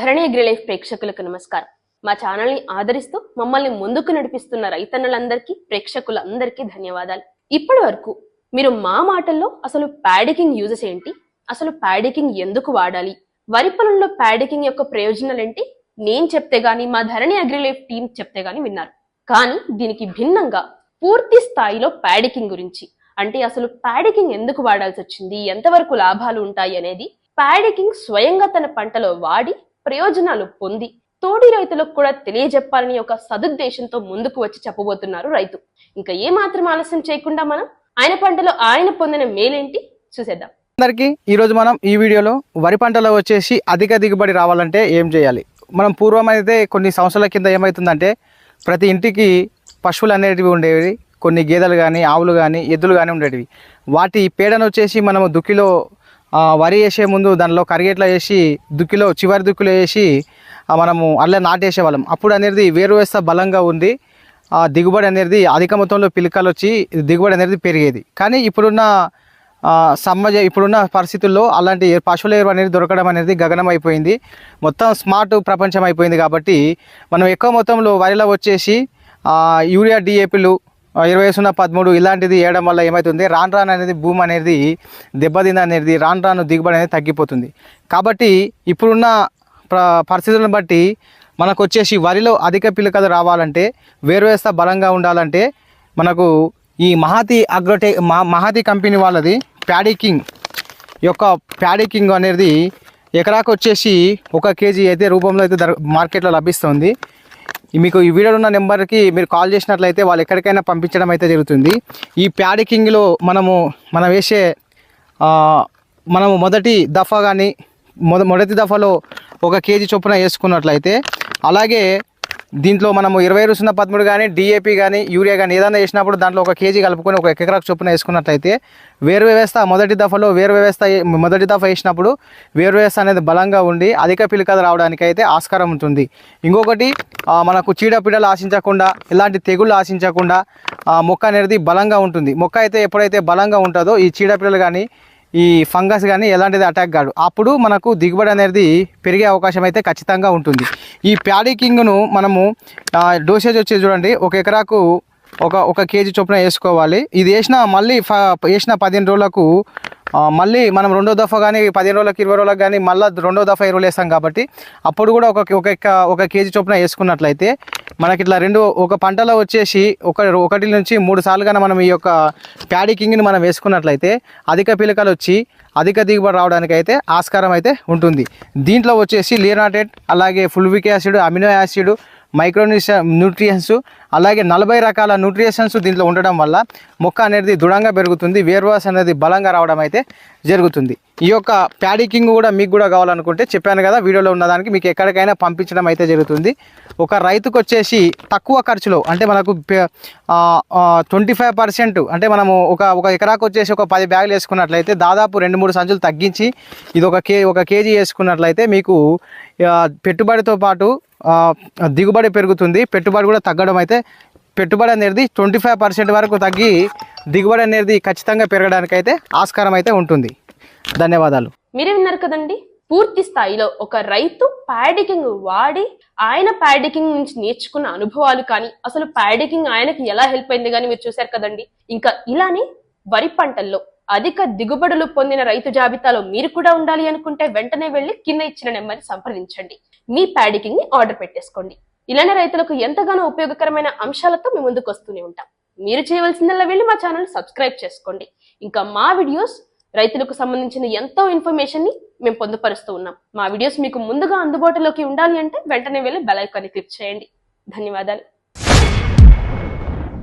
ధరణి Agrilife ప్రేక్షకులకు నమస్కారం. మా ఛానల్ని ఆదరిస్తూ మమ్మల్ని ముందుకు నడిపిస్తున్న రైతన్నలందరికీ ప్రేక్షకులందరికీ ధన్యవాదాలు. ఇప్పటి వరకు మీరు మా మాటల్లో అసలు ప్యాడికింగ్ యూజెస్ ఏంటి? అసలు ప్యాడికింగ్ ఎందుకు వాడాలి? వరి పొలంలో ప్యాడికింగ్ యొక్క ప్రయోజనాలు ఏంటి నేను చెప్తే గాని మా ధరణి అగ్రిలైఫ్ టీం చెప్తే గాని విన్నారు. కానీ దీనికి భిన్నంగా పూర్తి స్థాయిలో ప్యాడికింగ్ గురించి అంటే అసలు ప్యాడికింగ్ ఎందుకు వాడాల్సి వచ్చింది ఎంతవరకు లాభాలు ఉంటాయి అనేది ప్యాడికింగ్ స్వయంగా తన పంటలో వాడి ప్రయోజనాలు పొంది తోడి రైతులకు కూడా తెలియజెప్పాలని ఒక సదుద్దేశంతో ముందుకు వచ్చి చెప్పబోతున్నారు రైతు. ఇంకా ఏ మాత్రం ఆలస్యం చేయకుండా మనం ఆయన పంటలో ఆయన పొందిన మేలేంటి చూసేద్దాం. అందరికీ ఈరోజు మనం ఈ వీడియోలో వరి పంటలో వచ్చేసి అధిక దిగుబడి రావాలంటే ఏం చేయాలి? మనం పూర్వం అయితే కొన్ని సంవత్సరాల కింద ఏమవుతుందంటే ప్రతి ఇంటికి పశువులు అనేటివి ఉండేవి కొన్ని గేదెలు కానీ ఆవులు కానీ ఎద్దులు కానీ ఉండేటివి. వాటి పేడను వచ్చేసి మనము దుక్కిలో వరి వేసే ముందు దానిలో కరిగేట్లా వేసి దుక్కిలో చివరి దుక్కిలో వేసి మనము అల్ల నాటేసేవాళ్ళం అప్పుడు అనేది వేరు వేస్తే బలంగా ఉంది. ఆ దిగుబడి అనేది అధిక మొత్తంలో పిలకలు వచ్చి దిగుబడి అనేది పెరిగేది. కానీ ఇప్పుడున్న సమజ సమాజ ఇప్పుడున్న పరిస్థితుల్లో అలాంటి పశువుల ఎరువు అనేది దొరకడం అనేది గగనం అయిపోయింది. మొత్తం స్మార్ట్ ప్రపంచం అయిపోయింది కాబట్టి మనం ఎక్కువ మొత్తంలో వరిలో వచ్చేసి యూరియా డిఏపీలు ఇరవై సున్నా పదమూడు ఇలాంటిది వేయడం వల్ల ఏమవుతుంది రాను రాను అనేది భూమి అనేది దెబ్బతింది అనేది రాను రాను దిగుబడి అనేది తగ్గిపోతుంది. కాబట్టి ఇప్పుడున్న పరిస్థితులను బట్టి మనకు వచ్చేసి వరిలో అధిక పిలకలు రావాలంటే వేరువేస్త బలంగా ఉండాలంటే మనకు ఈ మహాతి అగ్రోటె మా మహాతి కంపెనీ వాళ్ళది ప్యాడికింగ్ యొక్క ప్యాడికింగ్ అనేది ఎకరాకు వచ్చేసి ఒక కేజీ అయితే రూపంలో అయితే దొర మార్కెట్లో లభిస్తుంది. మీకు ఈ వీడియోలో ఉన్న నెంబర్కి మీరు కాల్ చేసినట్లయితే వాళ్ళు ఎక్కడికైనా పంపించడం అయితే జరుగుతుంది. ఈ ప్యాడికింగ్లో మనము మనం వేసే మనము మొదటి దఫా కానీ మొద మొదటి దఫాలో ఒక కేజీ చొప్పున వేసుకున్నట్లయితే అలాగే దీంట్లో మనము ఇరవై సున్నా పదమూడు కానీ డిఏపి కానీ యూరియా కానీ ఏదైనా వేసినప్పుడు దాంట్లో ఒక కేజీ కలుపుకొని ఒక ఎకరాకు చొప్పున వేసుకున్నట్లయితే వేరు వ్యవస్థ మొదటి దఫలో వేరు వ్యవస్థ మొదటి దఫ వేసినప్పుడు వేరు వ్యవస్థ అనేది బలంగా ఉండి అధిక పిలికలు రావడానికి అయితే ఆస్కారం ఉంటుంది. ఇంకొకటి మనకు చీడపీడలు ఆశించకుండా ఇలాంటి తెగుళ్ళు ఆశించకుండా మొక్క అనేది బలంగా ఉంటుంది. మొక్క అయితే ఎప్పుడైతే బలంగా ఉంటుందో ఈ చీడపీడలు కానీ ఈ ఫంగస్ కానీ ఎలాంటిది అటాక్ కాదు. అప్పుడు మనకు దిగుబడి అనేది పెరిగే అవకాశం అయితే ఖచ్చితంగా ఉంటుంది. ఈ ప్యాడికింగ్ను మనము ఆ, డోసేజ్ వచ్చేది చూడండి. ఒక ఎకరాకు ఒక ఒక కేజీ చొప్పున వేసుకోవాలి. ఇది వేసిన మళ్ళీ ఫ వేసిన పదిహేను రోజులకు మళ్ళీ మనం రెండో దఫా కానీ పదిహేను రోజులకు ఇరవై రోజులకు కానీ మళ్ళీ రెండో దఫా ఎరువులు వేస్తాం కాబట్టి అప్పుడు కూడా ఒక ఒక ఒక కేజీ చొప్పున వేసుకున్నట్లయితే మనకి ఇట్లా రెండు ఒక పంటలో వచ్చేసి ఒక ఒకటి నుంచి మూడు సార్లు కానీ మనం ఈ యొక్క ప్యాడీ కింగ్ని మనం వేసుకున్నట్లయితే అధిక పిలకలు వచ్చి అధిక దిగుబడి రావడానికి అయితే ఆస్కారం అయితే ఉంటుంది. దీంట్లో వచ్చేసి లియనాటెడ్ అలాగే ఫుల్విక్ యాసిడ్ అమినో యాసిడ్ మైక్రోన్యూష న్యూట్రియన్స్ అలాగే నలభై రకాల న్యూట్రిషన్స్ దీంట్లో ఉండడం వల్ల మొక్క అనేది దృఢంగా పెరుగుతుంది వేర్వాస్ అనేది బలంగా రావడం అయితే జరుగుతుంది. ఈ యొక్క ప్యాడికింగ్ కూడా మీకు కూడా కావాలనుకుంటే చెప్పాను కదా వీడియోలో ఉన్నదానికి మీకు ఎక్కడికైనా పంపించడం అయితే జరుగుతుంది. ఒక రైతుకు వచ్చేసి తక్కువ ఖర్చులో అంటే మనకు ట్వంటీ ఫైవ్ పర్సెంట్ అంటే మనము ఒక ఒక ఎకరాకు వచ్చేసి ఒక పది బ్యాగులు వేసుకున్నట్లయితే దాదాపు రెండు మూడు సంచులు తగ్గించి ఇది ఒక కే ఒక కేజీ వేసుకున్నట్లయితే మీకు పెట్టుబడితో పాటు దిగుబడి పెరుగుతుంది. పెట్టుబడి కూడా తగ్గడం అయితే పెట్టుబడి అనేది ట్వంటీ ఫైవ్ పర్సెంట్ వరకు తగ్గి దిగుబడి అనేది ఖచ్చితంగా పెరగడానికి అయితే ఆస్కారం అయితే ఉంటుంది. ధన్యవాదాలు. మీరే విన్నారు కదండి? పూర్తి స్థాయిలో ఒక రైతు ప్యాడికింగ్ వాడి ఆయన ప్యాడికింగ్ నుంచి నేర్చుకున్న అనుభవాలు కానీ అసలు ప్యాడికింగ్ ఆయనకి ఎలా హెల్ప్ అయింది కానీ మీరు చూశారు కదండి? ఇంకా ఇలానే వరి పంటల్లో అధిక దిగుబడులు పొందిన రైతు జాబితాలో మీరు కూడా ఉండాలి అనుకుంటే వెంటనే వెళ్ళి కింద ఇచ్చిన నెంబర్ని సంప్రదించండి. మీ ప్యాడికింగ్ని ఆర్డర్ పెట్టేసుకోండి. ఇలానే రైతులకు ఎంతగానో ఉపయోగకరమైన అంశాలతో మేము ముందుకు వస్తూనే ఉంటాం. మీరు చేయవలసిందల్లా వెళ్ళి మా ఛానల్ సబ్స్క్రైబ్ చేసుకోండి. ఇంకా మా వీడియోస్ రైతులకు సంబంధించిన ఎంతో ఇన్ఫర్మేషన్ని మేము పొందుపరుస్తూ ఉన్నాం. మా వీడియోస్ మీకు ముందుగా అందుబాటులోకి ఉండాలి అంటే వెంటనే వెళ్ళి బెల్ ఐకాన్ని క్లిక్ చేయండి. ధన్యవాదాలు.